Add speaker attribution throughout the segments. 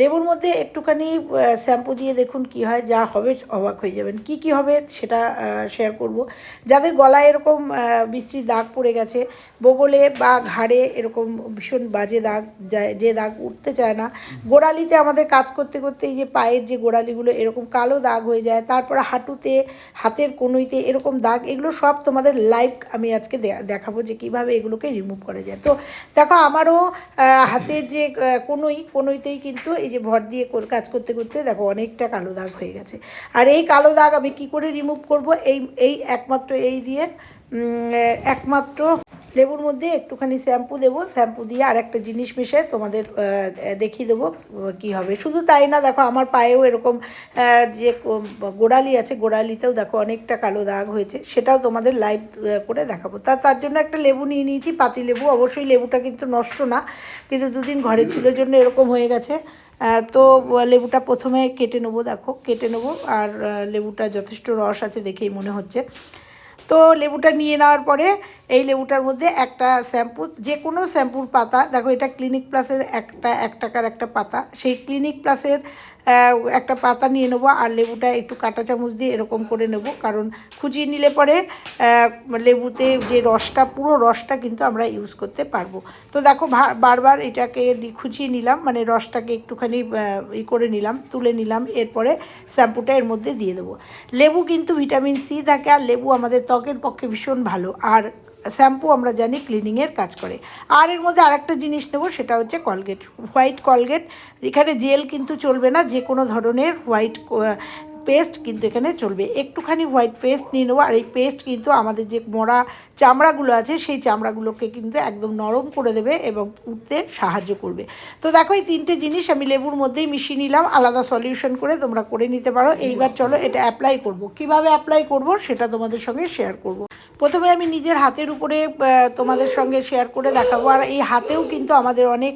Speaker 1: লেবুর মধ্যে একটুখানি শ্যাম্পু দিয়ে দেখুন কি হয়, যা হবে অবাক হয়ে যাবেন। কি কি হবে সেটা শেয়ার করব। যাদের গলায় এরকম বিশ্রী দাগ পড়ে গেছে, বগলে বা ঘাড়ে এরকম ভীষণ বাজে দাগ যায়, যে দাগ উঠতে চায় না, গোড়ালিতে আমাদের কাজ করতে করতে এই যে পায়ের যে গোড়ালিগুলো এরকম কালো দাগ হয়ে যায়, তারপরে হাঁটুতে, হাতের কনুইতে এরকম দাগ, এগুলো সব তোমাদের লাইভ আমি আজকে দেখাবো যে কীভাবে এগুলোকে রিমুভ করা যায়। তো দেখো, আমারও হাতের যে কনুই, কনুইতেই কিন্তু এই যে ভর দিয়ে কাজ করতে করতে দেখো অনেকটা কালো দাগ হয়ে গেছে। আর এই কালো দাগ আমি কি করে রিমুভ করব? এই এই একমাত্র এই দিয়ে একমাত্র লেবুর মধ্যে একটুখানি শ্যাম্পু দেবো, শ্যাম্পু দিয়ে আর একটা জিনিস মিশে তোমাদের দেখিয়ে দেবো কি হবে। শুধু তাই না, দেখো আমার পায়েও এরকম যে গোড়ালি আছে, গোড়ালিতেও দেখো অনেকটা কালো দাগ হয়েছে, সেটাও তোমাদের লাইভ করে দেখাবো। তা, তার জন্য একটা লেবু নিয়ে নিয়েছি, পাতি লেবু, অবশ্যই লেবুটা কিন্তু নষ্ট না, কিন্তু দুদিন ঘরে ছিল জন্য এরকম হয়ে গেছে। তো, লেবুটা প্রথমে কেটে নেব, দেখো, কেটে নেব, আর লেবুটা যথেষ্ট রস আছে দেখেই মনে হচ্ছে। তো লেবুটা নিয়ে নেওয়ার পরে এই লেবুটার মধ্যে একটা শ্যাম্পু, যে কোনো শ্যাম্পুর পাতা, দেখো এটা ক্লিনিক প্লাসের একটা, এক টাকার একটা পাতা। সেই ক্লিনিক প্লাসের একটা পাতা নিয়ে নেব আর লেবুটা একটু কাঁটা চামচ দিয়ে এরকম করে নেব। কারণ খুঁচিয়ে নিলে পরে লেবুতে যে রসটা, পুরো রসটা কিন্তু আমরা ইউজ করতে পারব। তো দেখো বারবার এটাকে খুঁচিয়ে নিলাম মানে রসটাকে একটুখানি ই করে নিলাম, তুলে নিলাম, এরপরে শ্যাম্পুটা এর মধ্যে দিয়ে দেবো। লেবু কিন্তু ভিটামিন সি থাকে, আর লেবু আমাদের ত্বকের পক্ষে ভীষণ ভালো। আর শ্যাম্পু আমরা জানি ক্লিনিংয়ের কাজ করে। আর এর মধ্যে আরেকটা জিনিস নেব, সেটা হচ্ছে কলগেট, হোয়াইট কলগেট। এখানে জেল কিন্তু চলবে না, যে কোনো ধরনের হোয়াইট পেস্ট কিন্তু এখানে চলবে। একটুখানি হোয়াইট পেস্ট নিয়ে নেব, আর এই পেস্ট কিন্তু আমাদের যে মরা চামড়াগুলো আছে, সেই চামড়াগুলোকে কিন্তু একদম নরম করে দেবে এবং উঠতে সাহায্য করবে। তো দেখো, এই তিনটে জিনিস আমি লেবুর মধ্যেই মিশিয়ে নিলাম, আলাদা সলিউশন করে তোমরা করে নিতে পারো। এইবার চলো, এটা অ্যাপ্লাই করব। কীভাবে অ্যাপ্লাই করব, সেটা তোমাদের সঙ্গে শেয়ার করব। প্রথমে আমি নিজের হাতের উপরে তোমাদের সঙ্গে শেয়ার করে দেখাবো। আর এই হাতেও কিন্তু আমাদের অনেক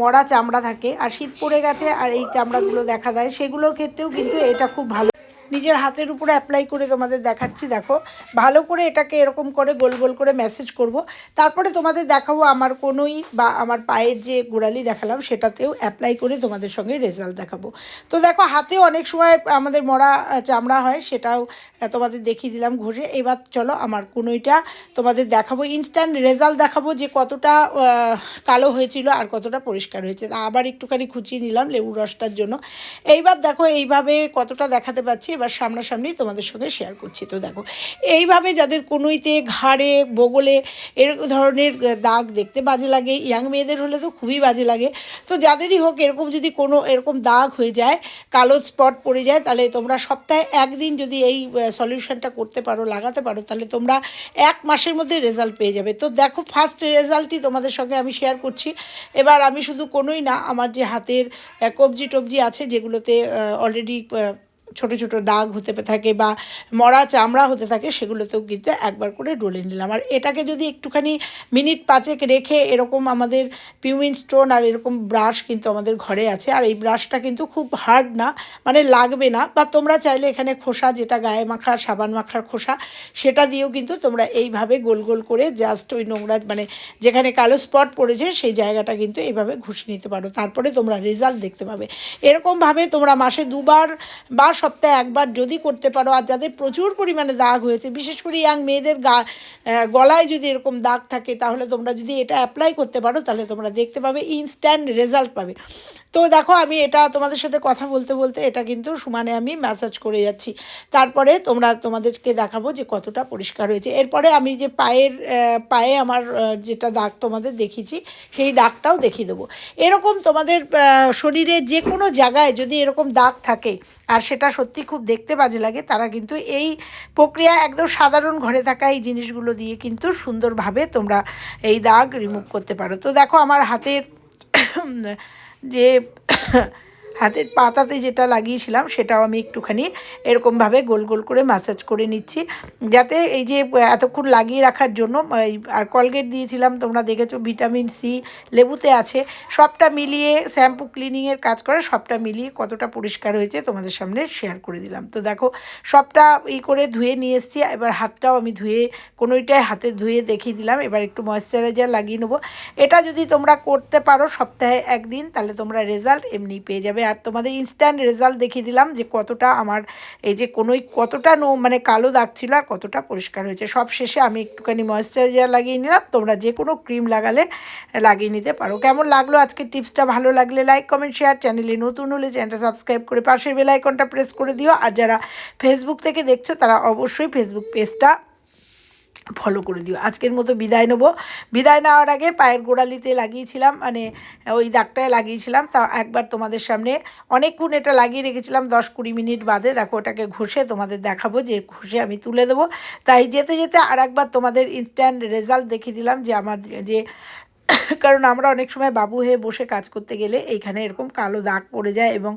Speaker 1: মরা চামড়া থাকে। আর শীত পড়ে গেছে আর এই চামড়াগুলো দেখা দেয় সেগুলোর ক্ষেত্রেও কিন্তু এটা খুব ভালো। নিজের হাতের উপরে অ্যাপ্লাই করে তোমাদের দেখাচ্ছি, দেখো। ভালো করে এটাকে এরকম করে গোল গোল করে মেসেজ করব। তারপরে তোমাদের দেখাবো আমার কোনোই বা আমার পায়ের যে গোড়ালি দেখালাম, সেটাতেও অ্যাপ্লাই করে তোমাদের সঙ্গে রেজাল্ট দেখাবো। তো দেখো, হাতে অনেক সময় আমাদের মরা চামড়া হয়, সেটাও তোমাদের দেখিয়ে দিলাম ঘষে। এবার চলো আমার কোনোইটা তোমাদের দেখাবো। ইনস্ট্যান্ট রেজাল্ট দেখাবো যে কতটা কালো হয়েছিল আর কতটা পরিষ্কার হয়েছে। আবার একটুখানি খুঁচিয়ে নিলাম লেবু রসটার জন্য। এইবার দেখো, এইভাবে কতটা দেখাতে পাচ্ছি। এবার সামনাসামনি তোমাদের সঙ্গে শেয়ার করছি। তো দেখো, এইভাবে যাদের কোনোইতে, ঘাড়ে, বগলে এরকম ধরনের দাগ দেখতে বাজে লাগে ইয়াং মেয়েদের হলে তো খুবই বাজে লাগে। তো যাদেরই হোক, এরকম যদি কোনো, এরকম দাগ হয়ে যায়, কালো স্পট পড়ে যায়, তাহলে তোমরা সপ্তাহে একদিন যদি এই সলিউশনটা করতে পারো, লাগাতে পারো, তাহলে তোমরা এক মাসের মধ্যে রেজাল্ট পেয়ে যাবে। তো দেখো ফার্স্ট রেজাল্টই তোমাদের সঙ্গে আমি শেয়ার করছি। এবার আমি শুধু কোনোই না, আমার যে হাতের কবজি টবজি আছে, যেগুলোতে অলরেডি ছোট ছোট দাগ হতে থাকে বা মরা চামড়া হতে থাকে, সেগুলোতেও কিন্তু একবার করে ডলে নিলাম। আর এটাকে যদি একটুখানি মিনিট পাঁচেক রেখে এরকম আমাদের পিউমিন স্টোন আর এরকম ব্রাশ কিন্তু আমাদের ঘরে আছে। আর এই ব্রাশটা কিন্তু খুব হার্ড না মানে লাগবে না। বা তোমরা চাইলে এখানে খোসা, যেটা গায়ে মাখার সাবান মাখার খোসা, সেটা দিয়েও কিন্তু তোমরা এইভাবে গোল গোল করে জাস্ট ওই নোংরা মানে যেখানে কালো স্পট পড়েছে, সেই জায়গাটা কিন্তু এইভাবে ঘষে নিতে পারো। তারপরে তোমরা রেজাল্ট দেখতে পাবে। এরকমভাবে তোমরা মাসে দুবার বা সপ্তাহে একবার যদি করতে পারো, আর যাদের প্রচুর পরিমাণে দাগ হয়েছে, বিশেষ করে ইয়াং মেয়েদের গা গলায় যদি এরকম দাগ থাকে, তাহলে তোমরা যদি এটা অ্যাপ্লাই করতে পারো, তাহলে তোমরা দেখতে পাবে ইনস্ট্যান্ট রেজাল্ট পাবে। তো দেখো, আমি এটা তোমাদের সাথে কথা বলতে বলতে এটা কিন্তু সমানে আমি ম্যাসাজ করে যাচ্ছি। তারপরে তোমরা তোমাদেরকে দেখাবো যে কতটা পরিষ্কার হয়েছে। এরপরে আমি যে পায়ের পায়ে আমার যেটা দাগ তোমাদের দেখিয়েছি, সেই দাগটাও দেখিয়ে দেবো। এরকম তোমাদের শরীরে যে কোনো জায়গায় যদি এরকম দাগ থাকে আর সেটা সত্যি খুব দেখতে বাজে লাগে। তারা কিন্তু এই প্রক্রিয়া একদম সাধারণ ঘরে থাকা এই জিনিসগুলো দিয়ে কিন্তু সুন্দরভাবে তোমরা এই দাগ রিমুভ করতে পারো। তো দেখো আমার হাতের যে হাতের পাতাতে যেটা লাগিয়েছিলাম, সেটাও আমি একটুখানি এরকমভাবে গোল গোল করে ম্যাসাজ করে নিচ্ছি। যাতে এই যে, এতক্ষণ লাগিয়ে রাখার জন্য আর কলগেট দিয়েছিলাম, তোমরা দেখেছ ভিটামিন সি লেবুতে আছে। সবটা মিলিয়ে শ্যাম্পু ক্লিনিংয়ের কাজ করে সবটা মিলিয়ে কতটা পরিষ্কার হয়েছে তোমাদের সামনে শেয়ার করে দিলাম। তো দেখো, সবটা ই করে ধুয়ে নিয়ে এসেছি, এবার হাতটাও আমি ধুয়ে, কোনোইটাই হাতে ধুয়ে দেখিয়ে দিলাম। এবার একটু ময়েশ্চারাইজার লাগিয়ে নেব। এটা যদি তোমরা করতে পারো সপ্তাহে একদিন, তাহলে তোমরা রেজাল্ট এমনি পেয়ে যাবে। আর তোমাদের ইনস্ট্যান্ট রেজাল্ট দেখিয়ে দিলাম যে কতটা আমার, এই যে কোনোই কতটা নো মানে কালো দাগ ছিল আর কতটা পরিষ্কার হয়েছে। সব শেষে আমি একটুখানি ময়েশ্চারাইজার লাগিয়ে নিলাম। তোমরা যে কোনো ক্রিম লাগালে, লাগিয়ে নিতে পারো। কেমন লাগল আজকে টিপসটা ভালো লাগলে লাইক কমেন্ট শেয়ার চ্যানেলে নতুন হলে চ্যানেলটা সাবস্ক্রাইব করে পাশের বেল আইকনটা প্রেস করে দিও। আর যারা ফেসবুক থেকে দেখছ, তারা অবশ্যই ফেসবুক পেজটা ফলো করে দিও। আজকের মতো বিদায় নেব। বিদায় নেওয়ার আগে পায়ের গোড়ালিতে লাগিয়েছিলাম মানে ওই দাগটায় লাগিয়েছিলাম। তা একবার তোমাদের সামনে অনেকক্ষণ এটা লাগিয়ে রেখেছিলাম, দশ কুড়ি মিনিট বাদে। দেখো ওটাকে ঘষে তোমাদের দেখাবো, যে ঘষে আমি তুলে দেবো। তাই যেতে যেতে আর একবার তোমাদের ইনস্ট্যান্ট রেজাল্ট দেখিয়ে দিলাম, যে আমার যে কারণ আমরা অনেক সময় বাবু হয়ে বসে কাজ করতে গেলে এইখানে এরকম কালো দাগ পড়ে যায় এবং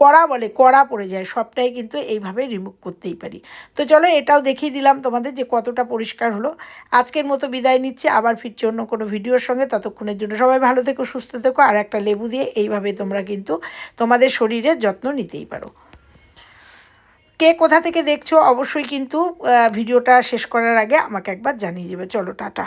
Speaker 1: কড়া বলে কড়া পড়ে যায়, সবটাই কিন্তু এইভাবে রিমুভ করতেই পারি। তো চলো এটাও দেখিয়ে দিলাম তোমাদের যে কতটা পরিষ্কার হলো। আজকের মতো বিদায় নিচ্ছে, আবার ফিরছে অন্য কোনো ভিডিওর সঙ্গে। ততক্ষণের জন্য সবাই ভালো থেকো, সুস্থ থেকো, আর একটা লেবু দিয়ে এইভাবে তোমরা কিন্তু তোমাদের শরীরের যত্ন নিতেই পারো। কে কোথা থেকে দেখছ অবশ্যই কিন্তু ভিডিওটা শেষ করার আগে আমাকে একবার জানিয়ে দেবে। চলো, টাটা।